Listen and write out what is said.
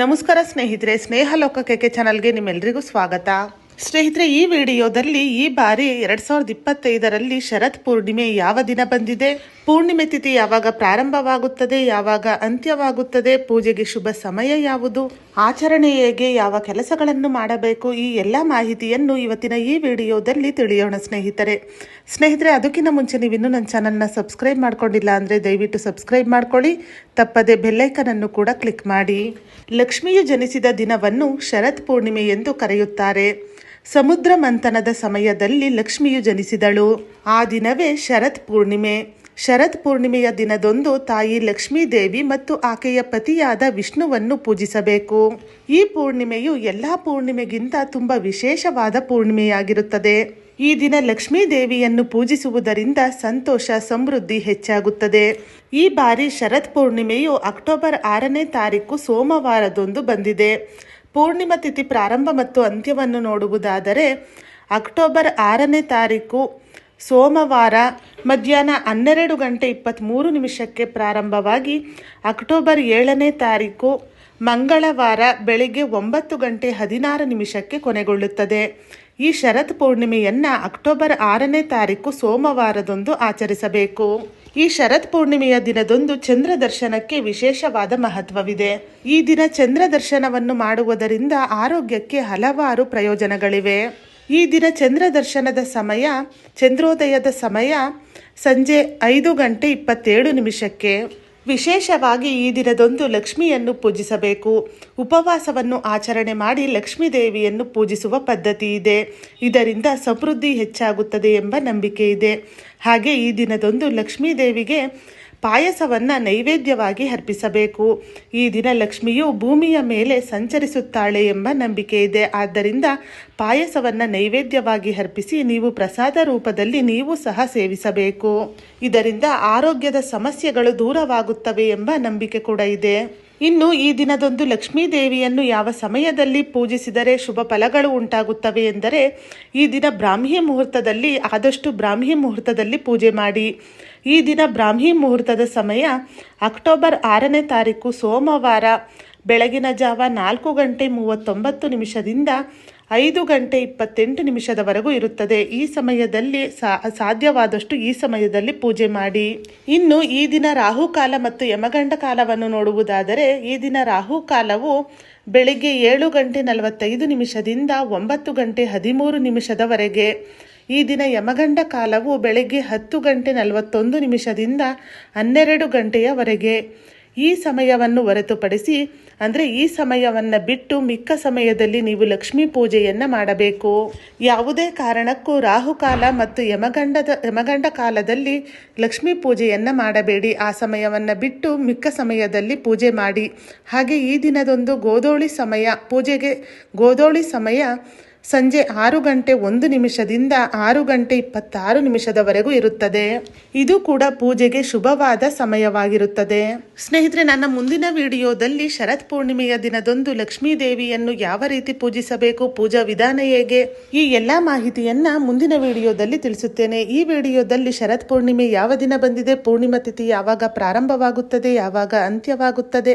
ನಮಸ್ಕಾರ ಸ್ನೇಹಿತರೆ ಸ್ನೇಹ ಲೋಕಕ್ಕೆ ಚಾನಲ್ಗೆ ನಿಮ್ಮೆಲ್ಲರಿಗೂ ಸ್ವಾಗತ. ಸ್ನೇಹಿತರೆ, ಈ ವಿಡಿಯೋದಲ್ಲಿ ಈ ಬಾರಿ ಎರಡ್ ಸಾವಿರದ ಇಪ್ಪತ್ತೈದರಲ್ಲಿ ಶರತ್ ಪೂರ್ಣಿಮೆ ಯಾವ ದಿನ ಬಂದಿದೆ? ಪೂರ್ಣಿಮೆ ತಿಥಿ ಯಾವಾಗ ಪ್ರಾರಂಭವಾಗುತ್ತದೆ? ಯಾವಾಗ ಅಂತ್ಯವಾಗುತ್ತದೆ? ಪೂಜೆಗೆ ಶುಭ ಸಮಯ ಯಾವುದು? ಆಚರಣೆ ಹೇಗೆ? ಯಾವ ಕೆಲಸಗಳನ್ನು ಮಾಡಬೇಕು? ಈ ಎಲ್ಲ ಮಾಹಿತಿಯನ್ನು ಇವತ್ತಿನ ಈ ವಿಡಿಯೋದಲ್ಲಿ ತಿಳಿಯೋಣ ಸ್ನೇಹಿತರೆ. ಸ್ನೇಹಿತರೆ, ಅದಕ್ಕಿಂತ ಮುಂಚೆ ನೀವು ಇನ್ನೂ ನನ್ನ ಚಾನಲ್ನ ಸಬ್ಸ್ಕ್ರೈಬ್ ಮಾಡ್ಕೊಂಡಿಲ್ಲ ಅಂದರೆ ದಯವಿಟ್ಟು ಸಬ್ಸ್ಕ್ರೈಬ್ ಮಾಡ್ಕೊಳ್ಳಿ. ತಪ್ಪದೆ ಬೆಲ್ಲೈಕನನ್ನು ಕೂಡ ಕ್ಲಿಕ್ ಮಾಡಿ. ಲಕ್ಷ್ಮಿಯು ಜನಿಸಿದ ದಿನವನ್ನು ಶರತ್ ಪೂರ್ಣಿಮೆ ಎಂದು ಕರೆಯುತ್ತಾರೆ. ಸಮುದ್ರ ಮಂಥನದ ಸಮಯದಲ್ಲಿ ಲಕ್ಷ್ಮಿಯು ಜನಿಸಿದಳು. ಆ ದಿನವೇ ಶರತ್ ಪೂರ್ಣಿಮೆ. ಶರತ್ ಪೂರ್ಣಿಮೆಯ ದಿನದಂದು ತಾಯಿ ಲಕ್ಷ್ಮೀ ದೇವಿ ಮತ್ತು ಆಕೆಯ ಪತಿಯಾದ ವಿಷ್ಣುವನ್ನು ಪೂಜಿಸಬೇಕು. ಈ ಪೂರ್ಣಿಮೆಯು ಎಲ್ಲ ಪೂರ್ಣಿಮೆಗಿಂತ ತುಂಬ ವಿಶೇಷವಾದ ಪೂರ್ಣಿಮೆಯಾಗಿರುತ್ತದೆ. ಈ ದಿನ ಲಕ್ಷ್ಮೀ ದೇವಿಯನ್ನು ಪೂಜಿಸುವುದರಿಂದ ಸಂತೋಷ, ಸಮೃದ್ಧಿ ಹೆಚ್ಚಾಗುತ್ತದೆ. ಈ ಬಾರಿ ಶರತ್ ಪೂರ್ಣಿಮೆಯು ಅಕ್ಟೋಬರ್ ಆರನೇ ತಾರೀಕು ಸೋಮವಾರದೊಂದು ಬಂದಿದೆ. ಪೂರ್ಣಿಮಾ ತಿಥಿ ಪ್ರಾರಂಭ ಮತ್ತು ಅಂತ್ಯವನ್ನು ನೋಡುವುದಾದರೆ ಅಕ್ಟೋಬರ್ ಆರನೇ ತಾರೀಕು, ಸೋಮವಾರ ಮಧ್ಯಾಹ್ನ ಹನ್ನೆರಡು ಗಂಟೆ ಇಪ್ಪತ್ತ್ಮೂರು ನಿಮಿಷಕ್ಕೆ ಪ್ರಾರಂಭವಾಗಿ ಅಕ್ಟೋಬರ್ ಏಳನೇ ತಾರೀಕು, ಮಂಗಳವಾರ ಬೆಳಿಗ್ಗೆ ಒಂಬತ್ತು ಗಂಟೆ ಹದಿನಾರು ನಿಮಿಷಕ್ಕೆ ಕೊನೆಗೊಳ್ಳುತ್ತದೆ. ಈ ಶರತ್ ಪೂರ್ಣಿಮೆಯನ್ನು ಅಕ್ಟೋಬರ್ ಆರನೇ ತಾರೀಕು ಸೋಮವಾರದಂದು ಆಚರಿಸಬೇಕು. ಈ ಶರತ್ ಪೂರ್ಣಿಮೆಯ ದಿನದಂದು ಚಂದ್ರ ದರ್ಶನಕ್ಕೆ ವಿಶೇಷವಾದ ಮಹತ್ವವಿದೆ. ಈ ದಿನ ಚಂದ್ರ ದರ್ಶನವನ್ನು ಮಾಡುವುದರಿಂದ ಆರೋಗ್ಯಕ್ಕೆ ಹಲವಾರು ಪ್ರಯೋಜನಗಳಿವೆ. ಈ ದಿನ ಚಂದ್ರ ದರ್ಶನದ ಸಮಯ, ಚಂದ್ರೋದಯದ ಸಮಯ, ಸಂಜೆ ಐದು ಗಂಟೆ ಇಪ್ಪತ್ತೇಳು ನಿಮಿಷಕ್ಕೆ. ವಿಶೇಷವಾಗಿ ಈ ದಿನದೊಂದು ಲಕ್ಷ್ಮಿಯನ್ನು ಪೂಜಿಸಬೇಕು. ಉಪವಾಸವನ್ನು ಆಚರಣೆ ಮಾಡಿ ಲಕ್ಷ್ಮೀ ದೇವಿಯನ್ನು ಪೂಜಿಸುವ ಪದ್ಧತಿ ಇದೆ. ಇದರಿಂದ ಸಮೃದ್ಧಿ ಹೆಚ್ಚಾಗುತ್ತದೆ ಎಂಬ ನಂಬಿಕೆ ಇದೆ. ಹಾಗೆ ಈ ದಿನದೊಂದು ಲಕ್ಷ್ಮೀ ದೇವಿಗೆ ಪಾಯಸವನ್ನು ನೈವೇದ್ಯವಾಗಿ ಅರ್ಪಿಸಬೇಕು. ಈ ದಿನ ಲಕ್ಷ್ಮಿಯು ಭೂಮಿಯ ಮೇಲೆ ಸಂಚರಿಸುತ್ತಾಳೆ ಎಂಬ ನಂಬಿಕೆ ಇದೆ. ಆದ್ದರಿಂದ ಪಾಯಸವನ್ನು ನೈವೇದ್ಯವಾಗಿ ಅರ್ಪಿಸಿ ನೀವು ಪ್ರಸಾದ ರೂಪದಲ್ಲಿ ನೀವು ಸಹ ಸೇವಿಸಬೇಕು. ಇದರಿಂದ ಆರೋಗ್ಯದ ಸಮಸ್ಯೆಗಳು ದೂರವಾಗುತ್ತವೆ ಎಂಬ ನಂಬಿಕೆ ಕೂಡ ಇದೆ. ಇನ್ನು ಈ ದಿನದಂದು ಲಕ್ಷ್ಮೀ ದೇವಿಯನ್ನು ಯಾವ ಸಮಯದಲ್ಲಿ ಪೂಜಿಸಿದರೆ ಶುಭ ಫಲಗಳು ಉಂಟಾಗುತ್ತವೆ ಎಂದರೆ ಈ ದಿನ ಬ್ರಾಹ್ಮಿ ಮುಹೂರ್ತದಲ್ಲಿ ಆದಷ್ಟು ಬ್ರಾಹ್ಮಿ ಮುಹೂರ್ತದಲ್ಲಿ ಪೂಜೆ ಮಾಡಿ. ಈ ದಿನ ಬ್ರಾಹ್ಮಿ ಮುಹೂರ್ತದ ಸಮಯ ಅಕ್ಟೋಬರ್ ಆರನೇ ತಾರೀಕು ಸೋಮವಾರ. ಬೆಳಗಿನ ಜಾವ ನಾಲ್ಕು ಗಂಟೆ ಮೂವತ್ತೊಂಬತ್ತು ನಿಮಿಷದಿಂದ ಐದು ಗಂಟೆ ಇಪ್ಪತ್ತೆಂಟು ನಿಮಿಷದವರೆಗೂ ಇರುತ್ತದೆ. ಈ ಸಮಯದಲ್ಲಿ ಸಾಧ್ಯವಾದಷ್ಟು ಈ ಸಮಯದಲ್ಲಿ ಪೂಜೆ ಮಾಡಿ. ಇನ್ನು ಈ ದಿನ ರಾಹುಕಾಲ ಮತ್ತು ಯಮಗಂಡ ಕಾಲವನ್ನು ನೋಡುವುದಾದರೆ, ಈ ದಿನ ರಾಹುಕಾಲವು ಬೆಳಿಗ್ಗೆ ಏಳು ಗಂಟೆ ನಲವತ್ತೈದು ನಿಮಿಷದಿಂದ ಒಂಬತ್ತು ಗಂಟೆ ಹದಿಮೂರು ನಿಮಿಷದವರೆಗೆ. ಈ ದಿನ ಯಮಗಂಡ ಕಾಲವು ಬೆಳಗ್ಗೆ ಹತ್ತು ಗಂಟೆ ನಲವತ್ತೊಂದು ನಿಮಿಷದಿಂದ ಹನ್ನೆರಡು ಗಂಟೆಯವರೆಗೆ. ಈ ಸಮಯವನ್ನು ಹೊರತುಪಡಿಸಿ, ಅಂದರೆ ಈ ಸಮಯವನ್ನು ಬಿಟ್ಟು ಮಿಕ್ಕ ಸಮಯದಲ್ಲಿ ನೀವು ಲಕ್ಷ್ಮೀ ಪೂಜೆಯನ್ನು ಮಾಡಬೇಕು. ಯಾವುದೇ ಕಾರಣಕ್ಕೂ ರಾಹುಕಾಲ ಮತ್ತು ಯಮಗಂಡದ, ಯಮಗಂಡ ಕಾಲದಲ್ಲಿ ಲಕ್ಷ್ಮೀ ಪೂಜೆಯನ್ನು ಮಾಡಬೇಡಿ. ಆ ಸಮಯವನ್ನು ಬಿಟ್ಟು ಮಿಕ್ಕ ಸಮಯದಲ್ಲಿ ಪೂಜೆ ಮಾಡಿ. ಹಾಗೆ ಈ ದಿನದೊಂದು ಗೋಧೋಳಿ ಸಮಯ, ಪೂಜೆಗೆ ಗೋಧೋಳಿ ಸಮಯ ಸಂಜೆ ಆರು ಗಂಟೆ ಒಂದು ನಿಮಿಷದಿಂದ ಆರು ಗಂಟೆ ಇಪ್ಪತ್ತಾರು ನಿಮಿಷದವರೆಗೂ ಇರುತ್ತದೆ. ಇದು ಕೂಡ ಪೂಜೆಗೆ ಶುಭವಾದ ಸಮಯವಾಗಿರುತ್ತದೆ. ಸ್ನೇಹಿತರೆ, ನನ್ನ ಮುಂದಿನ ವಿಡಿಯೋದಲ್ಲಿ ಶರತ್ ಪೂರ್ಣಿಮೆಯ ದಿನದಂದು ಲಕ್ಷ್ಮೀ ದೇವಿಯನ್ನು ಯಾವ ರೀತಿ ಪೂಜಿಸಬೇಕು, ಪೂಜಾ ವಿಧಾನ ಹೇಗೆ, ಈ ಎಲ್ಲಾ ಮಾಹಿತಿಯನ್ನ ಮುಂದಿನ ವಿಡಿಯೋದಲ್ಲಿ ತಿಳಿಸುತ್ತೇನೆ. ಈ ವಿಡಿಯೋದಲ್ಲಿ ಶರತ್ ಪೂರ್ಣಿಮೆ ಯಾವ ದಿನ ಬಂದಿದೆ, ಪೂರ್ಣಿಮಾ ತಿಥಿ ಯಾವಾಗ ಪ್ರಾರಂಭವಾಗುತ್ತದೆ, ಯಾವಾಗ ಅಂತ್ಯವಾಗುತ್ತದೆ